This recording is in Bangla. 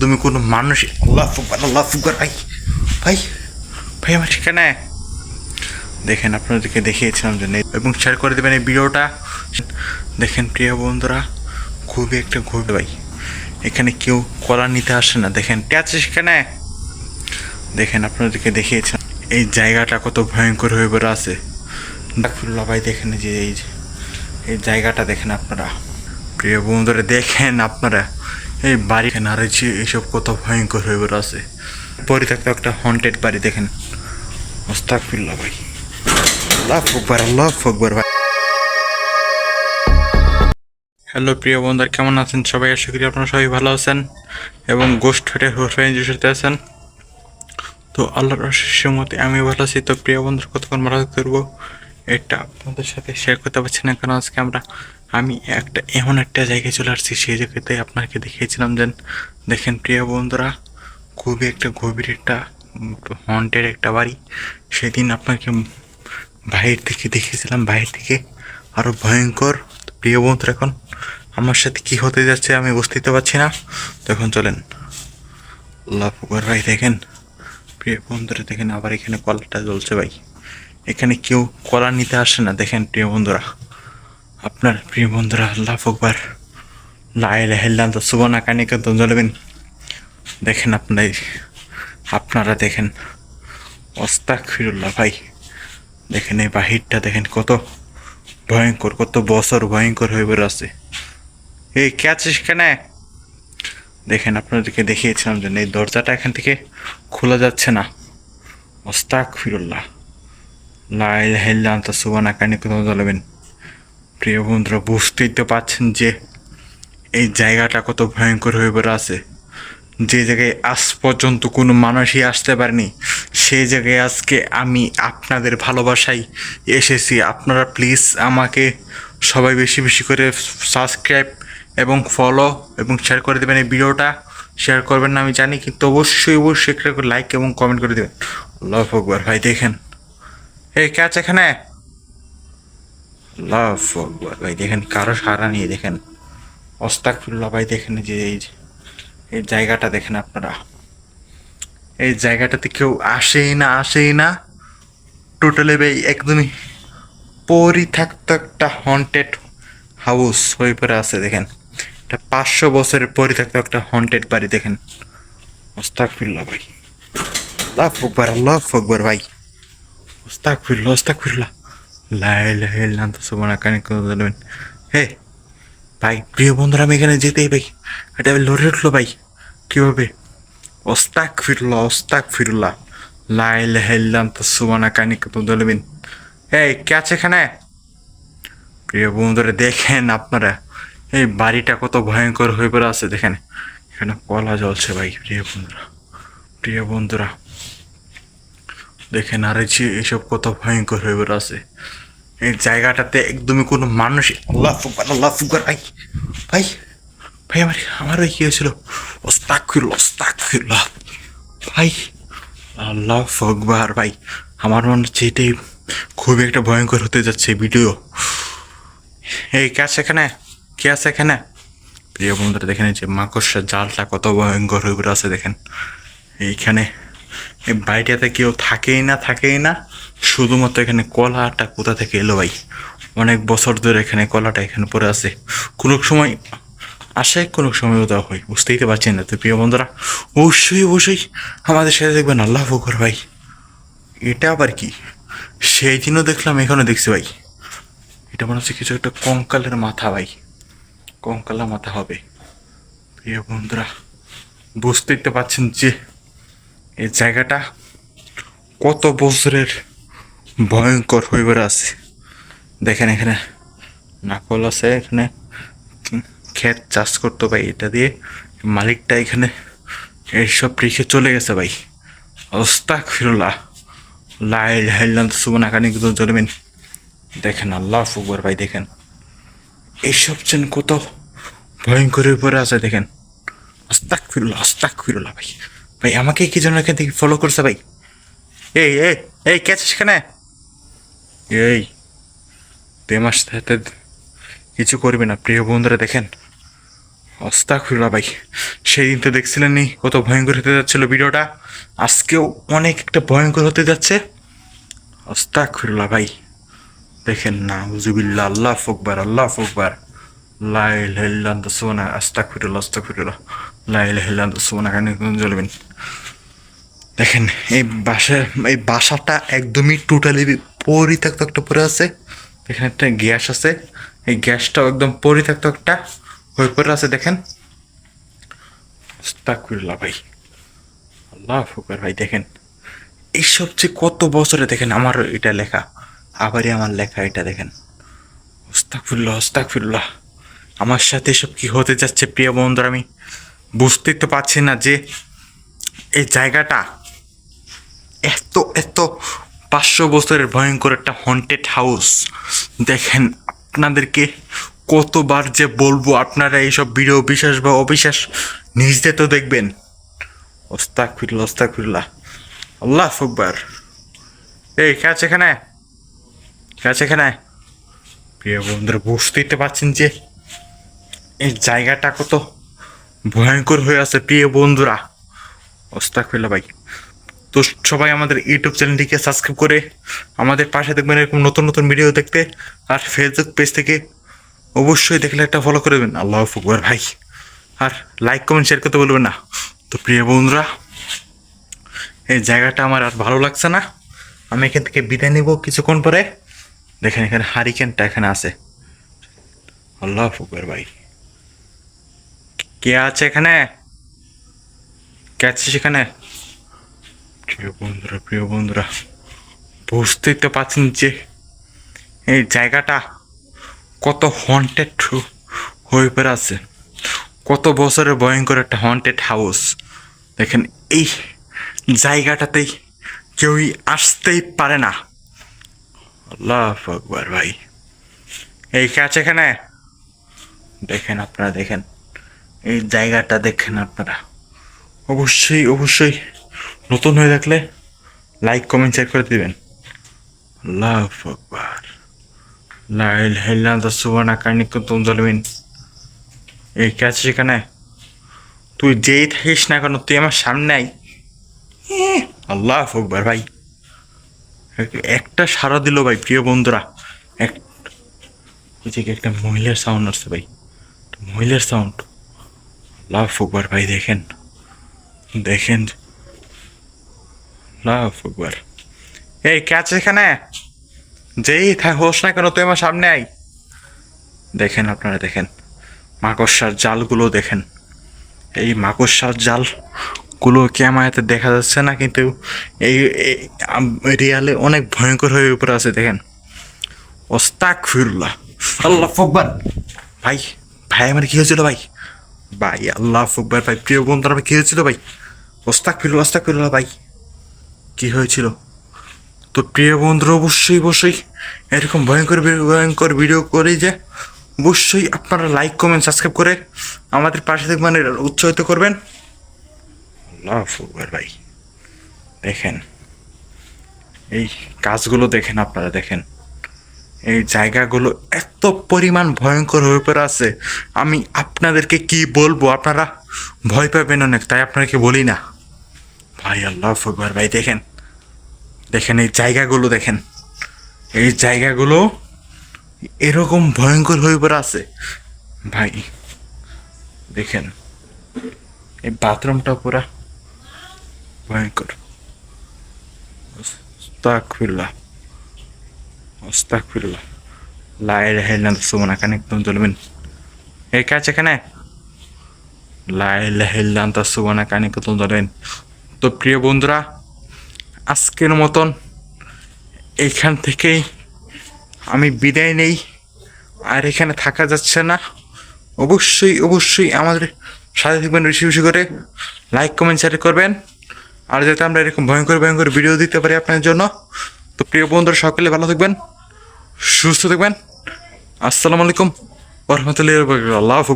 তুমি কোনো মানুষ, আল্লাহ ফুকবার আল্লাহ ফুকবার ভাই ভাই ভাই, আমার ঠিকানা? দেখেন, আপনাদেরকে দেখিয়েছিলাম যে এবং শেয়ার করে দেবেন এই ভিডিওটা। দেখেন, প্রিয় বন্ধুরা, খুবই একটা ঘুরবে ভাই, এখানে কেউ কলা নিতে আসে না। দেখেন আছে সেখানে? দেখেন, আপনাদেরকে দেখিয়েছিলাম। এই জায়গাটা কত ভয়ঙ্কর হয়ে পড়ে আছে। ডাকফুল্লা ভাই, দেখেন যে, এই এই জায়গাটা দেখেন আপনারা। প্রিয় বন্ধুরা, দেখেন আপনারা। এই বাড়ি যে এইসব কত ভয়ঙ্কর হয়ে আছে পরিত্যক্ত একটা হন্টেড বাড়ি দেখেন। মোস্তাকফিল্লা ভাই। আল্লাহ ফকবার আল্লাহ ফকবার ভাই। হ্যালো প্রিয় বন্ধুরা, কেমন আছেন সবাই? আশা করি আপনারা সবাই ভালো আছেন এবং গোস্ট ফেটে হোসেন সাথে আছেন। তো আল্লাহর মতে আমি ভালো আছি। তো প্রিয় বন্ধুরা, কতক্ষণ ভালো করব, এটা আপনাদের সাথে শেয়ার করতে পারছি না। কারণ আজকে আমরা আমি একটা, এমন একটা জায়গায় চলে আসছি সেই জায়গাতে আপনাকে দেখিয়েছিলাম যে, দেখেন প্রিয় বন্ধুরা, খুবই একটা গভীর একটা হন্টের একটা বাড়ি। সেদিন আপনাকে বাইরে থেকে দেখিয়েছিলাম বাইরে থেকে আরও ভয়ঙ্কর। প্রিয় বন্ধুরা, এখন আমার সাথে কি হতে যাচ্ছে আমি বুঝতে পারছি না। তখন চলেন। আল্লাহ ফুকর ভাই, দেখেন। প্রিয় বন্ধুরা, দেখেন আবার এখানে কলাটা জ্বলছে ভাই। এখানে কেউ কলা নিতে আসে না, দেখেন প্রিয় বন্ধুরা। আপনার প্রিয় বন্ধুরা, আল্লাহ ফুকবার লাইলে হেল্লাম তো সুবনা কানিকা তো জ্বলবেন দেখেন আপনার, আপনারা দেখেন অস্তাক ফিরুল্লাহ ভাই। দেখেন এই বাহিরটা, দেখেন কত ভয়ঙ্কর, কত বছর ভয়ঙ্কর হয়ে বের আছে এই, কে আছে সেখানে দেখেন আপনাদেরকে দেখিয়েছিলাম যে এই দরজাটা এখান থেকে খোলা যাচ্ছে না। ওস্তাক ফিরুল্লাহ লাইল হেল্লাম তো সুবানা কানি কোথাও জ্বলবেন প্রিয় বন্ধুরা বুঝতেই তো পাচ্ছেন যে এই জায়গাটা কত ভয়ঙ্কর হয়ে পড়ে আছে। যে জায়গায় আজ পর্যন্ত কোনো মানুষই আসতে পারেনি, সেই জায়গায় আজকে আমি আপনাদের ভালোবাসায় এসেছি। আপনারা প্লিজ আমাকে সবাই বেশি বেশি করে সাবস্ক্রাইব এবং ফলো এবং শেয়ার করে দেবেন এই ভিডিওটা। শেয়ার করবেন না আমি জানি, কিন্তু অবশ্যই অবশ্যই একটা লাইক এবং কমেন্ট করে দেবেন। আকবর, ভাই দেখেন। এই কে আছে এখানে? আল্লাহ ভাই, দেখেন কারও সারা নিয়ে দেখেন অস্তাকফিরুল্লাহ ভাই দেখেন যে, এই এই জায়গাটা দেখেন আপনারা। এই জায়গাটাতে কেউ আসেই না আসেই না। টোটালি ভাই, একদমই পরি পরিত্যক্ত একটা হন্টেড হাউস হয়ে পড়ে আছে, দেখেন। এটা পাঁচশো বছরের পরি পরিত্যক্ত একটা হন্টেড বাড়ি, দেখেন। ওস্তাক ফিরল্লা ভাই। আল্লাহ ফকবার আল্লাহ ফকবার ভাই। ওস্তাক ফিরল ওস্তাক লাই লাই নাম তো সুবনা কানে করে দেবেন হে, ভাই, প্রিয় বন্ধুরা, আমি এখানে যেতেই ভাই এটা লড়ে উঠল ভাই। কীভাবে? ওস্তাক ফিরল ওস্তাক ফিরুল্লাহ। লাই লাহাইল্লাম তো সুবানা কানি কত দলবিন এই, কে আছে এখানে? প্রিয় বন্ধুরা, দেখেন আপনারা। এই বাড়িটা কত ভয়ঙ্কর হয়ে পড়ে আছে, দেখেন। এখানে কলা জ্বলছে ভাই, প্রিয় বন্ধুরা। প্রিয় বন্ধুরা দেখেন আর এই এইসব কত ভয়ঙ্কর হয়ে আছে এই জায়গাটাতে একদমই কোনো মানুষ আল্লাহ ফুকবার আল্লাহ ফুকবার ভাই ভাই ভাই, আমার আমার ওই কি হয়েছিল? ওস্তাক ফিরল ভাই, আল্লাহ ফকবার ভাই, আমার মনে হচ্ছে এটাই খুবই একটা ভয়ঙ্কর হতে যাচ্ছে ভিডিও। এই কে আছে এখানে? কে আছে এখানে? প্রিয় বন্ধুরা, দেখেন যে মাকড়সার জালটা কত ভয়ঙ্কর হয়ে আছে দেখেন। এইখানে এই বাড়িটাতে কেউ থাকেই না থাকেই না। শুধুমাত্র এখানে কলাটা কোথা থেকে এলো ভাই? অনেক বছর ধরে এখানে কলাটা এখানে পড়ে আছে। কোনো সময় আসে, কোনো সময় দেওয়া হয়। বুঝতেই তো পারছেন না তো প্রিয় বন্ধুরা। অবশ্যই অবশ্যই আমাদের সাথে দেখবেন আল্লাহ ফকর ভাই। এটা আবার কি? সেই দিনও দেখলাম এখানে দেখছি ভাই। এটা মনে হচ্ছে কিছু একটা কঙ্কালের মাথা ভাই। কঙ্কালের মাথা হবে। প্রিয় বন্ধুরা, বুঝতেই তো পারছেন যে এই জায়গাটা কত বছরের ভয়ঙ্কর বেড়ে আছে। দেখেন এখানে নাকল আছে, এখানে ক্ষেত চাষ করতো ভাই, এটা দিয়ে মালিকটা এখানে এইসব রেখে চলে গেছে ভাই। অস্তাক ফিরুল্লাহ লাই হাইলান সুবন আকানি কিন্তু চলবেন দেখেন আল্লাহ ফুকবর ভাই, দেখেন। এইসব যেন কত ভয়ঙ্করের উপরে আছে, দেখেন। অস্তাক ফিরুল্লাহ অস্তাক ফিরুল্লাহ ভাই। ভাই, আমাকে কি জন্য এখান থেকে ফলো করছে ভাই? এই এই এই, কে আছিস সেখানে এই তুই মাস কিছু করবি না, প্রিয় বন্ধুরা দেখেন। অস্তাকুল্লা ভাই। সেদিন তো দেখছিলেন নি, কত ভয়ঙ্কর হতে যাচ্ছিল ভিডিওটা। আজকেও অনেক একটা ভয়ঙ্কর হতে যাচ্ছে। অস্তাকুল্লা ভাই। দেখেন না হুজুবিল্লা আল্লাহ ফকবার আল্লাহ ফকবার লাইল হেল্লান তো সোনা দেখেন, এই বাসা এই বাসাটা একদমই টোটালি পরিত্যক্ত একটা পরে আছে। এখানে একটা গ্যাস আছে। এই গ্যাসটাও একদম পরিত্যক্ত একটা হয়ে পড়ে আছে, দেখেন। ভাই। আল্লাহ ফুকর ভাই, দেখেন। এই সবচেয়ে কত বছরে দেখেন আমার এটা লেখা? আবারই আমার লেখা এটা, দেখেন। ওস্তাকফিরুল্লাহ ওস্তাকফিরুল্লাহ আমার সাথে এসব কি হতে যাচ্ছে প্রিয় বন্ধুরা, আমি বুঝতেই তো পারছি না যে এই জায়গাটা এত এত পাঁচশো বছরের ভয়ঙ্কর একটা হন্টেড হাউস দেখেন আপনাদেরকে কতবার যে বলব, আপনারা এইসব ভিডিও বিশ্বাস বা অবিশ্বাস নিজে তো দেখবেন। ওস্তাক ফিরল ওস্তাক ফিরল্লাহ আল্লাহ ফুকবার এই, কে আছে এখানে? কে আছে এখানে? প্রিয় বন্ধুরা, বুঝতেই তো পারছেন যে এই জায়গাটা কত ভয়ঙ্কর হয়ে আছে, প্রিয় বন্ধুরা। ওস্তাক ফিরল্লা ভাই তো সবাই আমাদের ইউটিউব চ্যানেলটিকে সাবস্ক্রাইব করে আমাদের পাশে দেখবেন এরকম নতুন নতুন ভিডিও দেখতে। আর ফেসবুক পেজ থেকে অবশ্যই দেখলে একটা ফলো করে দেবেন। আল্লাহ ফুকবার ভাই। আর লাইক কমেন্ট শেয়ার করতে বলবেন না। তো প্রিয় বন্ধুরা, এই জায়গাটা আমার আর ভালো লাগছে না। আমি এখান থেকে বিদায় নেব কিছুক্ষণ পরে। দেখেন এখানে হারিকেনটা এখানে আছে। আল্লাহ ফুকবার ভাই। কে আছে এখানে? কে আছে সেখানে প্রিয় বন্ধুরা প্রিয় বন্ধুরা, বুঝতেই তো পারছেন যে এই জায়গাটা কত হন্টেড হয়ে পড়ে আছে। কত বছরের ভয়ঙ্কর একটা হন্টেড হাউস দেখেন, এই জায়গাটাতেই কেউই আসতেই পারে না। আল্লাহ ভাই। এই কে আছে এখানে? দেখেন, আপনারা দেখেন। এই জায়গাটা দেখেন আপনারা। অবশ্যই অবশ্যই। নতুন হয়ে থাকলে লাইক কমেন্ট শেয়ার করে দিবেন। আল্লাহ আকবার। লাইল হেল্লান দা সুবানা কানি কুতুম জলমিন এই কে আছে সেখানে তুই যেই থাকিস না কেন তুই আমার সামনে আই এহ, আল্লাহ আকবার ভাই। একটা সারা দিল ভাই প্রিয় বন্ধুরা। এক একটা মহিলার সাউন্ড আসছে ভাই। মহিলার সাউন্ড আল্লাহ আকবার ভাই দেখেন। দেখেন। আল্লাহ আকবার। এই কে আছে এখানে। যেই হোস না কেন তুই আমার সামনে আই দেখেন আপনারা দেখেন। মাকড়সার জালগুলো দেখেন। এই মাকড়সার জালগুলো ক্যামেরাতে দেখা যাচ্ছে না? কিন্তু এই রিয়ালে অনেক ভয়ঙ্কর হয়ে উপরে আছে দেখেন। ওস্তাক ফিরুল্লাহ। আল্লাহ ফকবার ভাই ভাই আমার কি হয়েছিল ভাই? ভাই, আল্লাহ ফুকবার ভাই। প্রিয় বন্ধুরা, ভাই, কি হয়েছিল ভাই? ওস্তাক ফিরুল্লাহ ওস্তাক ফিরুল্লাহ ভাই। কি হয়েছিল? তো প্রিয় বন্ধুরা, অবশ্যই অবশ্যই এরকম ভয়ঙ্কর ভয়ঙ্কর ভিডিও করে যে অবশ্যই আপনারা লাইক কমেন্ট সাবস্ক্রাইব করে আমাদের পাশে দেখবেন এটা উৎসাহিত করবেন। আল্লাহ ফুকবার ভাই। দেখেন, এই কাজগুলো দেখেন আপনারা, দেখেন। এই জায়গাগুলো এত পরিমাণ ভয়ঙ্কর হয়ে পড়ে আছে। আমি আপনাদেরকে কি বলব? আপনারা ভয় পাবেন অনেক, তাই আপনাকে বলি না। ভাই, আল্লাহ আকবার। ভাই, দেখেন দেখেন এই জায়গাগুলো, দেখেন। এই জায়গাগুলো এরকম ভয়ঙ্কর হয়ে পড়ে আছে। ভাই, দেখেন, এই বাথরুমটা পুরা ভয়ঙ্কর। আস্তাগফিরুল্লাহ লা লা তো প্রিয় বন্ধুরা, আজকের মতন এইখান থেকেই আমি বিদায় নেই। আর এখানে থাকা যাচ্ছে না। অবশ্যই অবশ্যই আমাদের সাথে থাকবেন বেশি বেশি করে। লাইক কমেন্ট শেয়ার করবেন। আর যাতে আমরা এরকম ভয়ঙ্কর ভয়ঙ্কর ভিডিও দিতে পারি আপনার জন্য। তো প্রিয় বন্ধুরা, সকলে ভালো থাকবেন। সুস্থ থাকবেন। আসসালামু আলাইকুম। রহমতুল্লাহ আল্লাহ।